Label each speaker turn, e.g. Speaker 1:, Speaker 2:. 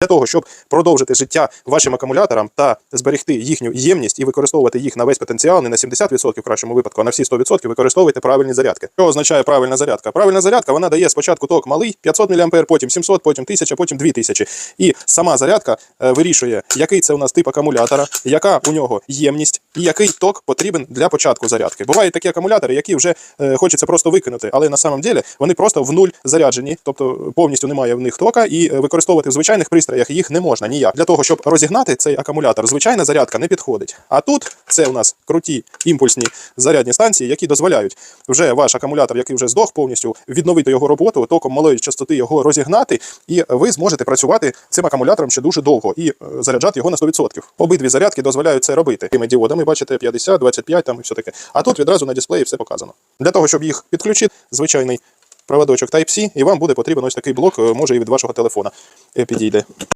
Speaker 1: Для того, щоб продовжити життя вашим акумуляторам та зберегти їхню ємність і використовувати їх на весь потенціал, не на 70% в кращому випадку, а на всі 100%, використовуйте правильні зарядки. Що означає правильна зарядка? Правильна зарядка вона дає спочатку ток малий 500 мА, потім 700, потім 1000, потім 2000. І сама зарядка е, вирішує, який це у нас тип акумулятора, яка у нього ємність і який ток потрібен для початку зарядки. Бувають такі акумулятори, які вже е, хочеться просто викинути, але на самом деле вони просто в нуль заряджені, тобто повністю немає в них тока, і е, використовувати в звичайних пристроях їх не можна ніяк. Для того, щоб розігнати цей акумулятор, звичайна зарядка не підходить. А тут це у нас круті імпульсні зарядні станції, які дозволяють вже ваш акумулятор, який вже здох повністю, відновити його роботу, током малої частоти його розігнати, і ви зможете працювати цим акумулятором ще дуже довго і е, заряджати його на 100%. Обидві зарядки дозволяють це робити. Тими діодами, бачите, 50, 25 там і все таке. А тут відразу на дисплеї все показано. Для того, щоб їх підключити, звичайний проводочок Type-C, і вам буде потрібен ось такий блок, е, може і від вашого телефона е, підійде.